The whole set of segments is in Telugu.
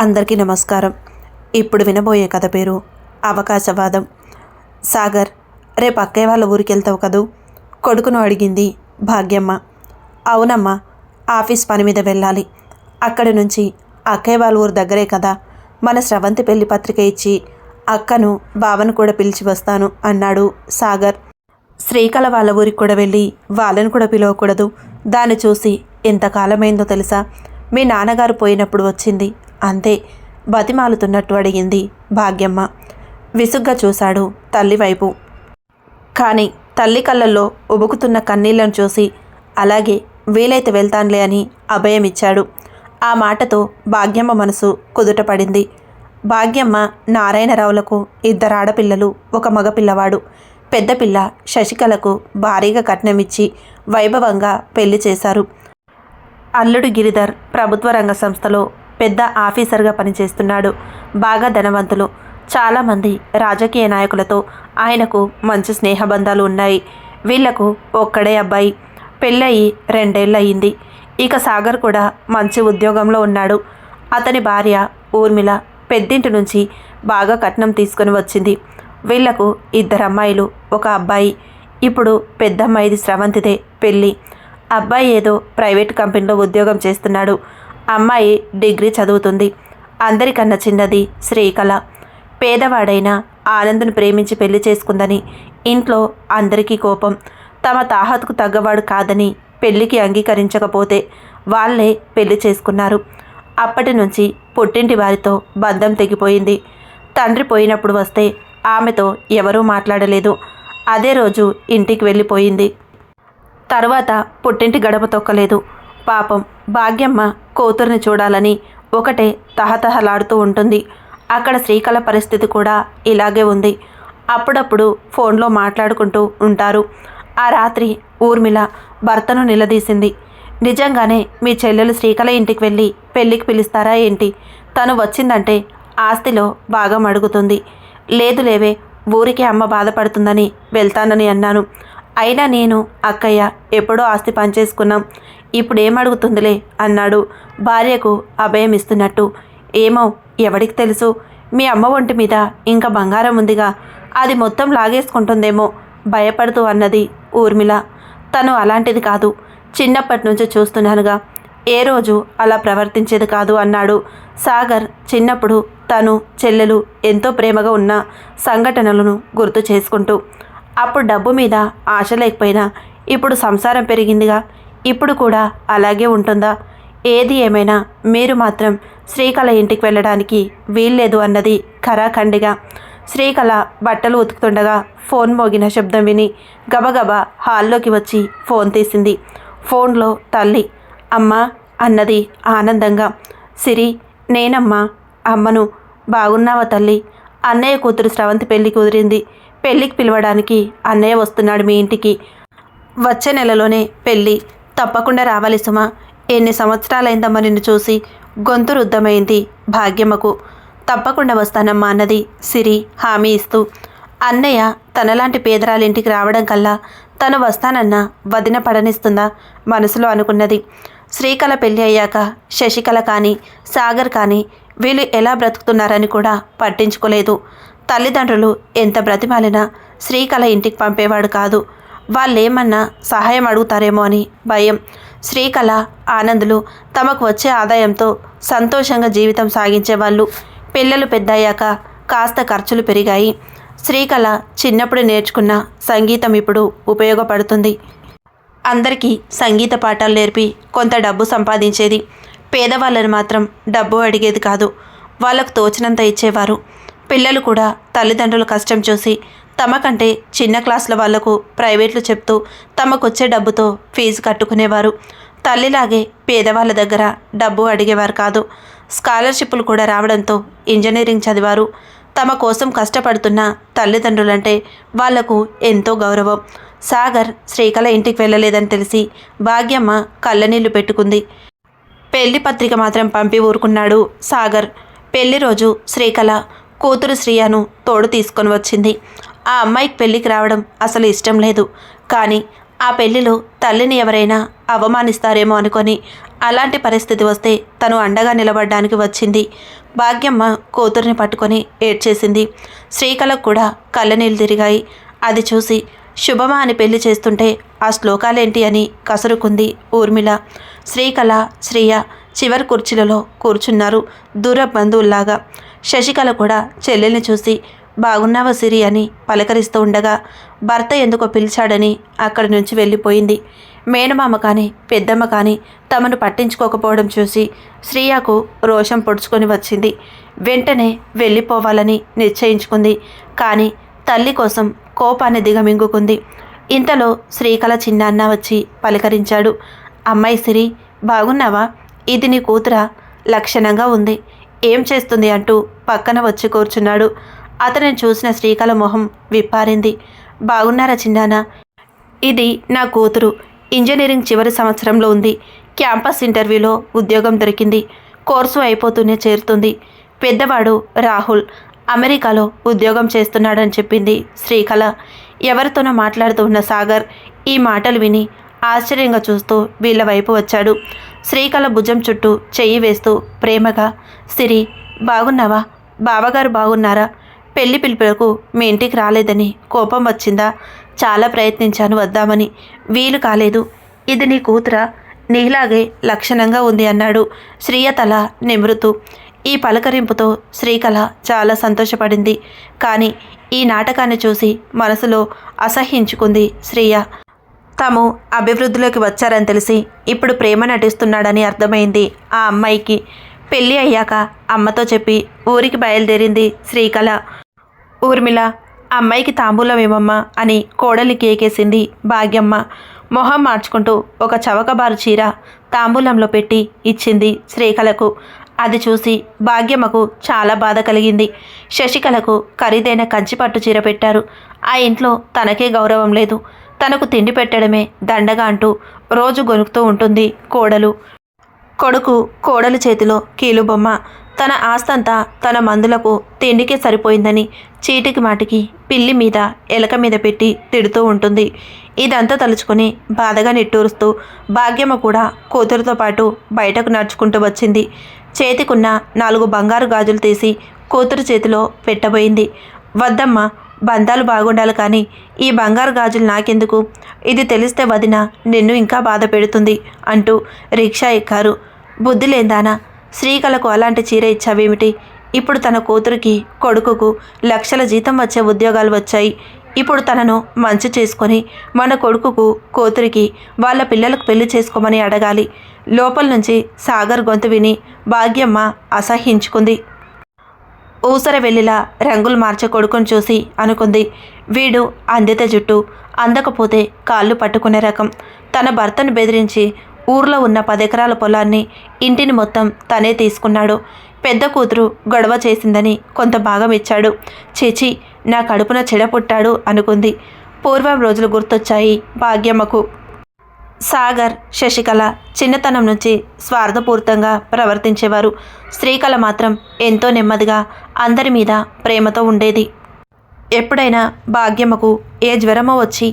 అందరికీ నమస్కారం. ఇప్పుడు వినబోయే కథ పేరు అవకాశవాదం. సాగర్ రేపు అక్కయ్య వాళ్ళ ఊరికి వెళ్తావు కదూ? కొడుకును అడిగింది భాగ్యమ్మ. అవునమ్మా ఆఫీస్ పని మీద వెళ్ళాలి. అక్కడి నుంచి అక్కయ్య వాళ్ళ ఊరు దగ్గరే కదా. మన స్రవంతి పెళ్ళి పత్రిక ఇచ్చి అక్కను బావను కూడా పిలిచి వస్తాను అన్నాడు సాగర్. శ్రీకళ వాళ్ళ ఊరికి కూడా వెళ్ళి వాళ్ళని కూడా పిలవకూడదు. దాన్ని చూసి ఎంతకాలమైందో తెలుసా? మీ నాన్నగారు పోయినప్పుడు వచ్చింది. అంతే బతిమాలుతున్నట్టు అడిగింది భాగ్యమ్మ. విసుగ్గా చూశాడు తల్లి వైపు కానీ తల్లి కళ్ళల్లో ఉబుకుతున్న కన్నీళ్ళను చూసి అలాగే వీలైతే వెళ్తానులే అని అభయమిచ్చాడు. ఆ మాటతో భాగ్యమ్మ మనసు కుదుటపడింది. భాగ్యమ్మ నారాయణరావులకు ఇద్దరు ఆడపిల్లలు ఒక మగపిల్లవాడు. పెద్దపిల్ల శశికళకు భారీగా కట్నమిచ్చి వైభవంగా పెళ్ళి చేశారు. అల్లుడు గిరిధర్ ప్రభుత్వ రంగ సంస్థలో పెద్ద ఆఫీసర్గా పనిచేస్తున్నాడు. బాగా ధనవంతులు. చాలామంది రాజకీయ నాయకులతో ఆయనకు మంచి స్నేహబంధాలు ఉన్నాయి. వీళ్ళకు ఒక్కడే అబ్బాయి. పెళ్ళయి రెండేళ్ళు అయింది ఇక సాగర్ కూడా మంచి ఉద్యోగంలో ఉన్నాడు. అతని భార్య ఊర్మిళ పెద్దింటి నుంచి బాగా కట్నం తీసుకొని వచ్చింది. వీళ్ళకు ఇద్దరు అమ్మాయిలు ఒక అబ్బాయి. ఇప్పుడు పెద్దమ్మాయిది స్రవంతిదే పెళ్ళి. అబ్బాయి ఏదో ప్రైవేట్ కంపెనీలో ఉద్యోగం చేస్తున్నాడు. అమ్మాయి డిగ్రీ చదువుతుంది. అందరికన్నా చిన్నది శ్రీకళ. పేదవాడైన ఆనంద్ను ప్రేమించి పెళ్ళి చేసుకుందని ఇంట్లో అందరికీ కోపం. తమ తాహతుకు తగ్గవాడు కాదని పెళ్ళికి అంగీకరించకపోతే వాళ్ళే పెళ్ళి చేసుకున్నారు. అప్పటి నుంచి పుట్టింటి వారితో బంధం తెగిపోయింది. తండ్రి పోయినప్పుడు వస్తే ఆమెతో ఎవరూ మాట్లాడలేదు. అదే రోజు ఇంటికి వెళ్ళిపోయింది. తర్వాత పుట్టింటి గడప తొక్కలేదు. పాపం భాగ్యమ్మ కూతుర్ని చూడాలని ఒకటే తహతహలాడుతూ ఉంటుంది. అక్కడ శ్రీకళ పరిస్థితి కూడా ఇలాగే ఉంది. అప్పుడప్పుడు ఫోన్లో మాట్లాడుకుంటూ ఉంటారు. ఆ రాత్రి ఊర్మిళ భర్తను నిలదీసింది. నిజంగానే మీ చెల్లెలు శ్రీకళ ఇంటికి వెళ్ళి పెళ్ళికి పిలుస్తారా ఏంటి? తను వచ్చిందంటే ఆస్తిలో భాగం అడుగుతుంది. లేదు లేవే ఊరికి అమ్మ బాధపడుతుందని వెళ్తానని అన్నాను. అయినా నేను అక్కయ్య ఎప్పుడో ఆస్తి పంచేసుకున్నాం ఇప్పుడు ఏమడుగుతుందిలే అన్నాడు. భార్యకు అభయం ఇస్తున్నట్టు ఏమో ఎవడికి తెలుసు? మీ అమ్మ ఒంటి మీద ఇంకా బంగారం ఉందిగా. అది మొత్తం లాగేసుకుంటుందేమో భయపడుతూ అన్నది ఊర్మిళ. తను అలాంటిది కాదు. చిన్నప్పటి నుంచి చూస్తున్నానుగా. ఏ రోజు అలా ప్రవర్తించేది కాదు అన్నాడు. సాగర్ చిన్నప్పుడు తను చెల్లెలు ఎంతో ప్రేమగా ఉన్న సంఘటనలను గుర్తు చేసుకుంటూ. అప్పుడు డబ్బు మీద ఆశ లేకపోయినా ఇప్పుడు సంసారం పెరిగిందిగా. ఇప్పుడు కూడా అలాగే ఉంటుందా? ఏది ఏమైనా మీరు మాత్రం శ్రీకళ ఇంటికి వెళ్ళడానికి వీల్లేదు అన్నది ఖరాఖండిగా శ్రీకళ బట్టలు ఉతుకుతుండగా ఫోన్ మోగిన శబ్దం విని గబగబా హాల్లోకి వచ్చి ఫోన్ తీసింది. ఫోన్లో తల్లి అమ్మా అన్నది ఆనందంగా. సిరి నేనమ్మా అమ్మను బాగున్నావా తల్లి? అన్నయ్య కూతురు స్రవంతి పెళ్ళి కుదిరింది. పెళ్ళికి పిలవడానికి అన్నయ్య వస్తున్నాడు మీ ఇంటికి. వచ్చే నెలలోనే పెళ్ళి. తప్పకుండా రావాలి సుమా. ఎన్ని సంవత్సరాలైందమ్మా నిన్ను చూసి? గొంతు రుద్దమైంది భాగ్యమ్మకు. తప్పకుండా వస్తానమ్మా అన్నది సిరి హామీ ఇస్తూ. అన్నయ్య తనలాంటి పేదరాలింటికి రావడం కల్లా తను వస్తానన్న వదిన పడనిస్తుందా మనసులో అనుకున్నది. శ్రీకళ పెళ్ళి అయ్యాక శశికళ కానీ సాగర్ కానీ వీళ్ళు ఎలా బ్రతుకుతున్నారని కూడా పట్టించుకోలేదు. తల్లిదండ్రులు ఎంత బ్రతిమాలినా శ్రీకళ ఇంటికి పంపేవాడు కాదు. వాళ్ళేమన్నా సహాయం అడుగుతారేమో అని భయం. శ్రీకళ ఆనందులు తమకు వచ్చే ఆదాయంతో సంతోషంగా జీవితం సాగించేవాళ్ళు పిల్లలు పెద్దయ్యాక కాస్త ఖర్చులు పెరిగాయి. శ్రీకళ చిన్నప్పుడు నేర్చుకున్న సంగీతం ఇప్పుడు ఉపయోగపడుతుంది. అందరికీ సంగీత పాఠాలు నేర్పి కొంత డబ్బు సంపాదించేది. పేదవాళ్ళని మాత్రం డబ్బు అడిగేది కాదు. వాళ్ళకు తోచినంత ఇచ్చేవారు. పిల్లలు కూడా తల్లిదండ్రుల కష్టం చూసి తమ కంటే చిన్న క్లాసుల వాళ్ళకు ప్రైవేట్లు చెప్తూ తమకొచ్చే డబ్బుతో ఫీజు కట్టుకునేవారు. తల్లిలాగే పేదవాళ్ళ దగ్గర డబ్బు అడిగేవారు కాదు. స్కాలర్షిప్లు కూడా రావడంతో ఇంజనీరింగ్ చదివారు. తమ కోసం కష్టపడుతున్న తల్లిదండ్రులంటే వాళ్ళకు ఎంతో గౌరవం. సాగర్ శ్రీకళ ఇంటికి వెళ్ళలేదని తెలిసి భాగ్యమ్మ కళ్ళనీళ్ళు పెట్టుకుంది. పెళ్ళి పత్రిక మాత్రం పంపి ఊరుకున్నాడు సాగర్. పెళ్ళి రోజు శ్రీకళ కూతురు శ్రీయను తోడు తీసుకొని వచ్చింది. ఆ అమ్మాయికి పెళ్ళికి రావడం అసలు ఇష్టం లేదు. కానీ ఆ పెళ్ళిలో తల్లిని ఎవరైనా అవమానిస్తారేమో అనుకొని అలాంటి పరిస్థితి వస్తే తను అండగా నిలబడడానికి వచ్చింది. భాగ్యమ్మ కూతుర్ని పట్టుకొని ఏడ్చేసింది. శ్రీకళకు కూడా కళ్ళనీళ్ళు తిరిగాయి. అది చూసి శుభమ అని పెళ్ళి చేస్తుంటే ఆ శ్లోకాలేంటి అని కసురుకుంది ఊర్మిళ. శ్రీకళ శ్రీయ చివరి కుర్చీలలో కూర్చున్నారు దూర బంధువుల్లాగా. శశికళ కూడా చెల్లెల్ని చూసి బాగున్నావా సిరి అని పలకరిస్తూ ఉండగా భర్త ఎందుకో పిలిచాడని అక్కడి నుంచి వెళ్ళిపోయింది. మేనమామ కానీ పెద్దమ్మ కానీ తమను పట్టించుకోకపోవడం చూసి శ్రీయకు రోషం పొడుచుకొని వచ్చింది. వెంటనే వెళ్ళిపోవాలని నిశ్చయించుకుంది. కానీ తల్లి కోసం కోపాన్ని దిగమింగుకుంది. ఇంతలో శ్రీకళ చిన్నాన్న వచ్చి పలకరించాడు. అమ్మాయి సిరి బాగున్నావా? ఇది నీ కూతురా? లక్షణంగా ఉంది. ఏం చేస్తుంది అంటూ పక్కన వచ్చి కూర్చున్నాడు. అతనిని చూసిన శ్రీకళ మొహం విప్పారింది. బాగున్నారా చిన్నానా? ఇది నా కూతురు. ఇంజనీరింగ్ చివరి సంవత్సరంలో ఉంది. క్యాంపస్ ఇంటర్వ్యూలో ఉద్యోగం దొరికింది. కోర్సు అయిపోతూనే చేరుతుంది. పెద్దవాడు రాహుల్. అమెరికాలో ఉద్యోగం చేస్తున్నాడని చెప్పింది శ్రీకళ. ఎవరితోనో మాట్లాడుతూ ఉన్న సాగర్ ఈ మాటలు విని ఆశ్చర్యంగా చూస్తూ వీళ్ళ వైపు వచ్చాడు. శ్రీకళ భుజం చుట్టూ చెయ్యి వేస్తూ ప్రేమగా సిరి బాగున్నావా? బావగారు బాగున్నారా? పెళ్ళి పిలుపులకు మీ ఇంటికి రాలేదని కోపం వచ్చిందా? చాలా ప్రయత్నించాను వద్దామని. వీలు కాలేదు. ఇది నీ కూతుర? నీలాగే లక్షణంగా ఉంది అన్నాడు శ్రీయ తల నిమృతూ ఈ పలకరింపుతో శ్రీకళ చాలా సంతోషపడింది. కానీ ఈ నాటకాన్ని చూసి మనసులో అసహ్యించుకుంది శ్రీయ. తాము అభివృద్ధిలోకి వచ్చారని తెలిసి ఇప్పుడు ప్రేమ నటిస్తున్నాడని అర్థమైంది ఆ అమ్మాయికి. పెళ్ళి అయ్యాక అమ్మతో చెప్పి ఊరికి బయలుదేరింది శ్రీకళ. ఊర్మిళ అమ్మాయికి తాంబూలం ఏమమ్మా అని కోడలి కేకేసింది భాగ్యమ్మ. మొహం మార్చుకుంటూ ఒక చవకబారు చీర తాంబూలంలో పెట్టి ఇచ్చింది శ్రీకళకు. అది చూసి భాగ్యమ్మకు చాలా బాధ కలిగింది. శశికళకు ఖరీదైన కంచిపట్టు చీర పెట్టారు. ఆ ఇంట్లో తనకే గౌరవం లేదు. తనకు తిండి పెట్టడమే దండగా అంటూ రోజు గొనుకుతూ ఉంటుంది కోడలు. కొడుకు కోడలు చేతిలో కీలుబొమ్మ. తన ఆస్తంతా తన మందులకు తిండికే సరిపోయిందని చీటికి మాటికి పిల్లి మీద ఎలక మీద పెట్టి తిడుతూ ఉంటుంది. ఇదంతా తలుచుకొని బాధగా నిట్టూరుస్తూ భాగ్యమ్మ కూడా కూతురుతో పాటు బయటకు నడుచుకుంటూ వచ్చింది. చేతికున్న నాలుగు బంగారు గాజులు తీసి కూతురు చేతిలో పెట్టబోయింది. వద్దమ్మ బంధాలు బాగుండాలి కానీ ఈ బంగారు గాజులు నాకెందుకు? ఇది తెలిస్తే వదిన నిన్ను ఇంకా బాధ పెడుతుంది అంటూ రిక్షా ఎక్కారు. బుద్ధి లేదానా శ్రీకళకు అలాంటి చీర ఇచ్చావేమిటి? ఇప్పుడు తన కూతురికి కొడుకుకు లక్షల జీతం వచ్చే ఉద్యోగాలు వచ్చాయి. ఇప్పుడు తనను మంచి చేసుకొని మన కొడుకుకు కూతురికి వాళ్ళ పిల్లలకు పెళ్ళి చేసుకోమని అడగాలి. లోపల నుంచి సాగర్ గొంతు విని భాగ్యమ్మ అసహ్యించుకుంది. ఊసర వెళ్ళిలా రంగులు మార్చే కొడుకుని చూసి అనుకుంది. వీడు అందితే జుట్టు అందకపోతే కాళ్ళు పట్టుకునే రకం. తన భర్తను బెదిరించి ఊర్లో ఉన్న పదెకరాల పొలాన్ని ఇంటిని మొత్తం తనే తీసుకున్నాడు. పెద్ద కూతురు గొడవ చేసిందని కొంత భాగం ఇచ్చాడు. చేచి నా కడుపున చెడ పుట్టాడు అనుకుంది. పూర్వం రోజులు గుర్తొచ్చాయి భాగ్యమ్మకు. సాగర్ శశికళ చిన్నతనం నుంచి స్వార్థపూరితంగా ప్రవర్తించేవారు. శ్రీకళ మాత్రం ఎంతో నెమ్మదిగా అందరి మీద ప్రేమతో ఉండేది. ఎప్పుడైనా భాగ్యమ్మకు ఏ జ్వరమో వచ్చి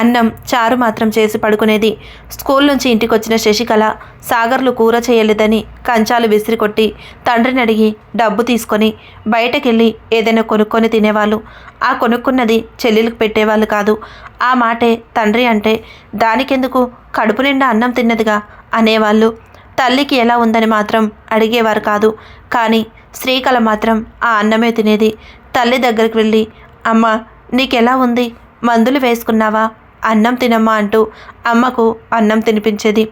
అన్నం చారు మాత్రం చేసి పడుకునేది. స్కూల్ నుంచి ఇంటికి వచ్చిన శశికళ సాగర్లు కూర చేయలేదని కంచాలు విసిరికొట్టి తండ్రిని అడిగి డబ్బు తీసుకొని బయటకెళ్ళి ఏదైనా కొనుక్కొని తినేవాళ్ళు. ఆ కొనుక్కున్నది చెల్లెలకు పెట్టేవాళ్ళు కాదు. ఆ మాటే తండ్రి అంటే దానికెందుకు కడుపు నిండా అన్నం తిన్నదిగా అనేవాళ్ళు. తల్లికి ఎలా ఉందని మాత్రం అడిగేవారు కాదు. కానీ శ్రీకళ మాత్రం ఆ అన్నమే తినేది. తల్లి దగ్గరికి వెళ్ళి అమ్మ నీకెలా ఉంది? మందులు వేసుకున్నావా? అన్నం తినమ్మా అంటూ అమ్మకు అన్నం తినిపించేది.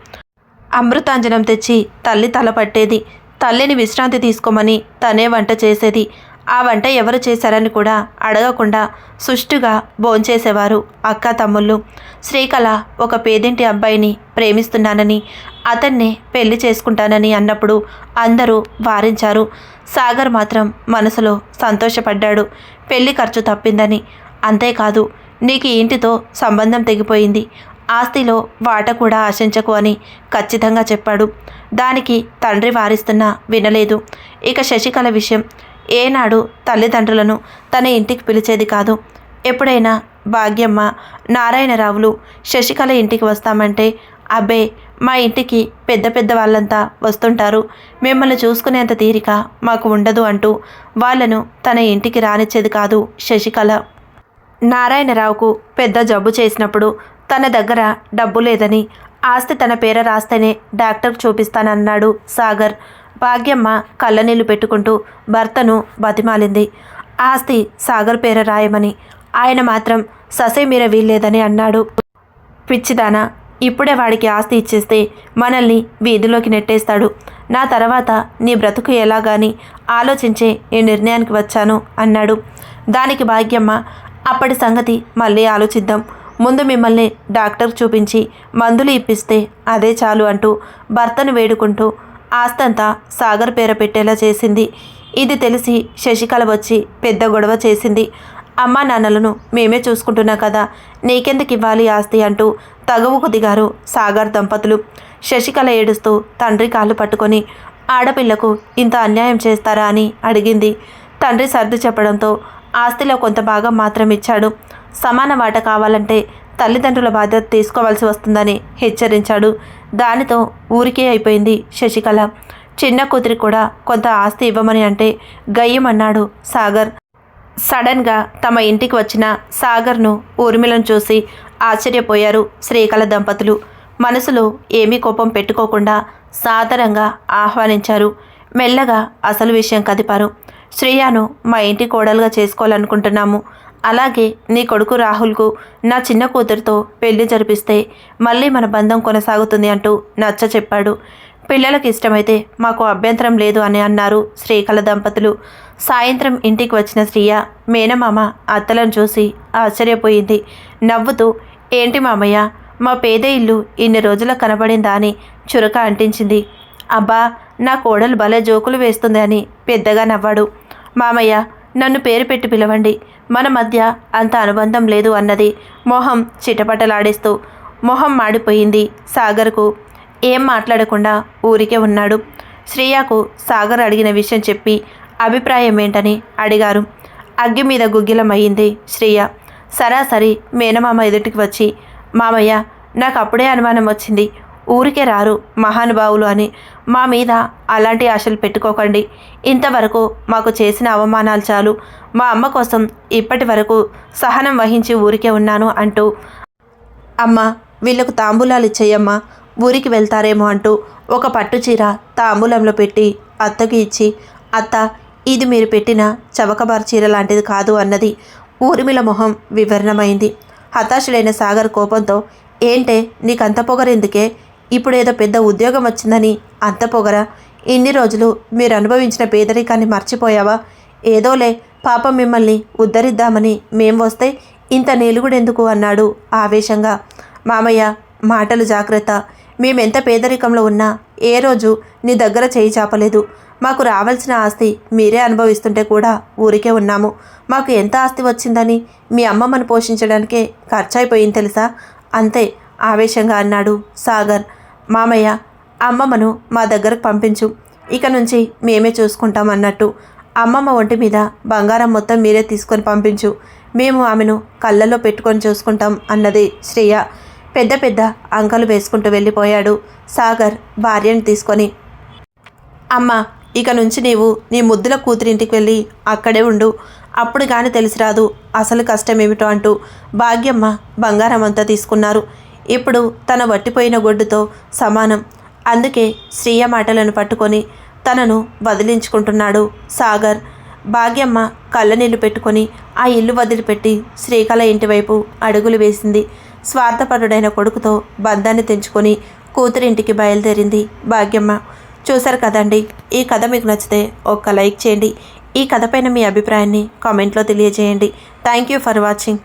అమృతాంజనం తెచ్చి తల్లి తల పట్టేది. తల్లిని విశ్రాంతి తీసుకోమని తనే వంట చేసేది. ఆ వంట ఎవరు చేశారని కూడా అడగకుండా సుష్టుగా భోంచేసేవారు అక్క తమ్ముళ్ళు. శ్రీకళ ఒక పేదింటి అబ్బాయిని ప్రేమిస్తున్నానని అతన్నే పెళ్ళి చేసుకుంటానని అన్నప్పుడు అందరూ వారించారు. సాగర్ మాత్రం మనసులో సంతోషపడ్డాడు. పెళ్ళి ఖర్చు తప్పిందని. అంతేకాదు నీకు ఇంటితో సంబంధం తెగిపోయింది. ఆస్తిలో వాట కూడా ఆశించకు అని ఖచ్చితంగా చెప్పాడు. దానికి తండ్రి వారిస్తున్నా వినలేదు. ఇక శశికళ విషయం ఏనాడు తల్లిదండ్రులను తన ఇంటికి పిలిచేది కాదు. ఎప్పుడైనా భాగ్యమ్మ నారాయణరావులు శశికళ ఇంటికి వస్తామంటే అబ్బే మా ఇంటికి పెద్ద పెద్ద వాళ్ళంతా వస్తుంటారు. మిమ్మల్ని చూసుకునేంత తీరిక మాకు ఉండదు అంటూ వాళ్ళను తన ఇంటికి రానిచ్చేది కాదు శశికళ. నారాయణరావుకు పెద్ద జబ్బు చేసినప్పుడు తన దగ్గర డబ్బు లేదని ఆస్తి తన పేర రాస్తేనే డాక్టర్ చూపిస్తానన్నాడు సాగర్. భాగ్యమ్మ కళ్ళనీళ్ళు పెట్టుకుంటూ భర్తను బతిమాలింది. ఆస్తి సాగర్ పేర రాయమని. ఆయన మాత్రం ససేమీర వీల్లేదని అన్నాడు. పిచ్చిదానా ఇప్పుడే వాడికి ఆస్తి ఇచ్చేస్తే మనల్ని వీధిలోకి నెట్టేస్తాడు. నా తర్వాత నీ బ్రతుకు ఎలాగాని ఆలోచించే ఈ నిర్ణయానికి వచ్చాను అన్నాడు. దానికి భాగ్యమ్మ అప్పటి సంగతి మళ్ళీ ఆలోచిద్దాం. ముందు మిమ్మల్ని డాక్టర్ చూపించి మందులు ఇప్పిస్తే అదే చాలు అంటూ భర్తను వేడుకుంటూ ఆస్తంతా సాగర్ పేర పెట్టేలా చేసింది. ఇది తెలిసి శశికళ వచ్చి పెద్ద గొడవ చేసింది. అమ్మా నాన్నలను మేమే చూసుకుంటున్నా కదా నీకెందుకు ఇవ్వాలి ఆస్తి అంటూ తగవుకు దిగారు సాగర్ దంపతులు. శశికళ ఏడుస్తూ తండ్రి కాళ్ళు పట్టుకొని ఆడపిల్లకు ఇంత అన్యాయం చేస్తారా అని అడిగింది. తండ్రి సర్ది చెప్పడంతో ఆస్తిలో కొంత భాగం మాత్రం ఇచ్చాడు సమాన వాట కావాలంటే తల్లిదండ్రుల బాధ్యత తీసుకోవాల్సి వస్తుందని హెచ్చరించాడు. దానితో ఊరికే అయిపోయింది శశికళ. చిన్న కూతురి కూడా కొంత ఆస్తి ఇవ్వమని అంటే గయ్యమన్నాడు సాగర్. సడన్గా తమ ఇంటికి వచ్చిన సాగర్ను ఊర్మిళను చూసి ఆశ్చర్యపోయారు శ్రీకళ దంపతులు. మనసులో ఏమీ కోపం పెట్టుకోకుండా సాదరంగా ఆహ్వానించారు. మెల్లగా అసలు విషయం కదిపారు. శ్రేయాను మా ఇంటి కోడలుగా చేసుకోవాలనుకుంటున్నాము. అలాగే నీ కొడుకు రాహుల్కు నా చిన్న కూతురితో పెళ్ళి జరిపిస్తే మళ్ళీ మన బంధం కొనసాగుతుంది అంటూ నచ్చ చెప్పాడు. పిల్లలకు ఇష్టమైతే మాకు అభ్యంతరం లేదు అని అన్నారు శ్రీకళ దంపతులు. సాయంత్రం ఇంటికి వచ్చిన శ్రీయ మేనమామ అత్తలను చూసి ఆశ్చర్యపోయింది. నవ్వుతూ ఏంటి మామయ్య మా పేద ఇల్లు ఇన్ని రోజులకు కనబడిందా? అని చురక అంటించింది. అబ్బా నా కోడలు భలే జోకులు వేస్తుంది అని పెద్దగా నవ్వాడు. మామయ్య నన్ను పేరు పెట్టి పిలవండి. మన మధ్య అంత అనుబంధం లేదు అన్నది మొహం చిటపటలాడేస్తూ మొహం మాడిపోయింది సాగర్కు. ఏం మాట్లాడకుండా ఊరికే ఉన్నాడు. శ్రేయకు సాగర్ అడిగిన విషయం చెప్పి అభిప్రాయం ఏంటని అడిగారు. అగ్గి మీద గుగ్గిలమయ్యింది శ్రేయ. సరాసరి మేనమామ ఎదుటికి వచ్చి మామయ్య నాకు అప్పుడే అనుమానం వచ్చింది. ఊరికే రారు మహానుభావులు అని. మా మీద అలాంటి ఆశలు పెట్టుకోకండి. ఇంతవరకు మాకు చేసిన అవమానాలు చాలు. మా అమ్మ కోసం ఇప్పటి వరకు సహనం వహించి ఊరికే ఉన్నాను అంటూ అమ్మ వీళ్ళకు తాంబూలాలు ఇచ్చేయమ్మా ఊరికి వెళ్తారేమో అంటూ ఒక పట్టు చీర తాంబూలంలో పెట్టి అత్తకి ఇచ్చి అత్త ఇది మీరు పెట్టిన చవకబారు చీర లాంటిది కాదు అన్నది ఊర్మిళ మొహం వివరణమైంది. హతాశుడైన సాగర్ కోపంతో ఏంటే నీకంత పొగరెందుకే? ఇప్పుడు ఏదో పెద్ద ఉద్యోగం వచ్చిందని అంత పొగరా. ఇన్ని రోజులు మీరు అనుభవించిన పేదరికాన్ని మర్చిపోయావా? ఏదోలే పాపం మిమ్మల్ని ఉద్ధరిద్దామని మేం వస్తే ఇంత నేలుగుడెందుకు అన్నాడు ఆవేశంగా. మామయ్య మాటలు జాగ్రత్త. మేమెంత పేదరికంలో ఉన్నా ఏ రోజు నీ దగ్గర చేయి చాపలేదు. మాకు రావాల్సిన ఆస్తి మీరే అనుభవిస్తుంటే కూడా ఊరికే ఉన్నాము. మాకు ఎంత ఆస్తి వచ్చిందని మీ అమ్మమ్మను పోషించడానికే ఖర్చయిపోయింది తెలుసా? అంతే ఆవేశంగా అన్నాడు. సాగర్ మామయ్య అమ్మమ్మను మా దగ్గరకు పంపించు. ఇక నుంచి మేమే చూసుకుంటాం అన్నట్టు. అమ్మమ్మ ఒంటి మీద బంగారం మొత్తం మీరే తీసుకొని పంపించు. మేము ఆమెను కళ్ళల్లో పెట్టుకొని చూసుకుంటాం అన్నది శ్రేయ. పెద్ద పెద్ద అంకలు వేసుకుంటూ వెళ్ళిపోయాడు సాగర్ భార్యను తీసుకొని. అమ్మ ఇక నుంచి నీవు నీ ముద్దుల కూతురింటికి వెళ్ళి అక్కడే ఉండు. అప్పుడు కానీ తెలిసి రాదు అసలు కష్టం ఏమిటో అంటూ భాగ్యమ్మ బంగారం అంతా తీసుకున్నారు. ఇప్పుడు తన వట్టిపోయిన గొడ్డుతో సమానం. అందుకే శ్రీయ మాటలను పట్టుకొని తనను వదిలించుకుంటున్నాడు సాగర్. భాగ్యమ్మ కళ్ళనీళ్ళు పెట్టుకొని ఆ ఇల్లు వదిలిపెట్టి శ్రీకళ ఇంటివైపు అడుగులు వేసింది. స్వార్థపరుడైన కొడుకుతో బంధాన్ని తెంచుకొని కూతురింటికి బయలుదేరింది భాగ్యమ్మ. చూశారు కదండి ఈ కథ మీకు నచ్చితే ఒక్క లైక్ చేయండి. ఈ కథపైన మీ అభిప్రాయాన్ని కామెంట్లో తెలియజేయండి. Thank you for watching.